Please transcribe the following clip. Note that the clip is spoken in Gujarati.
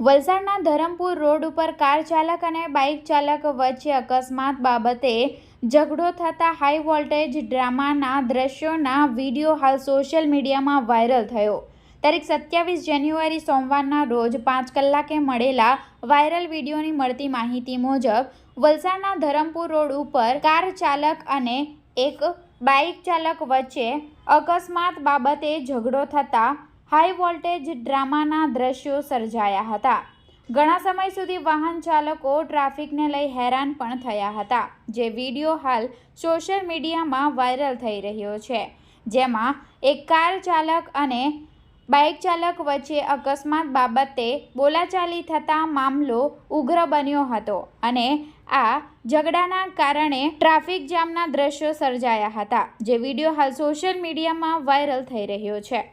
વલસાડના ધરમપુર રોડ ઉપર કાર ચાલક અને બાઇક ચાલક વચ્ચે અકસ્માત બાબતે ઝઘડો થતા હાઈ વોલ્ટેજ ડ્રામાના દ્રશ્યોના વીડિયો હાલ સોશિયલ મીડિયામાં વાયરલ થયો. તારીખ સત્યાવીસ જાન્યુઆરી સોમવારના રોજ પાંચ કલાકે મળેલા વાયરલ વિડીયોની મળતી માહિતી મુજબ, વલસાડના ધરમપુર રોડ ઉપર કાર ચાલક અને એક બાઇક ચાલક વચ્ચે અકસ્માત બાબતે ઝઘડો થતા હાઈ વોલ્ટેજ ડ્રામાના દ્રશ્યો સર્જાયા હતા. ઘણા સમય સુધી વાહન ચાલકો ટ્રાફિકને લઈ હેરાન પણ થયા હતા, જે વીડિયો હાલ સોશિયલ મીડિયામાં વાયરલ થઈ રહ્યો છે. જેમાં એક કાર ચાલક અને બાઇક ચાલક વચ્ચે અકસ્માત બાબતે બોલાચાલી થતા મામલો ઉગ્ર બન્યો હતો અને આ ઝઘડાના કારણે ટ્રાફિક જામના દ્રશ્યો સર્જાયા હતા, જે વીડિયો હાલ સોશિયલ મીડિયામાં વાયરલ થઈ રહ્યો છે.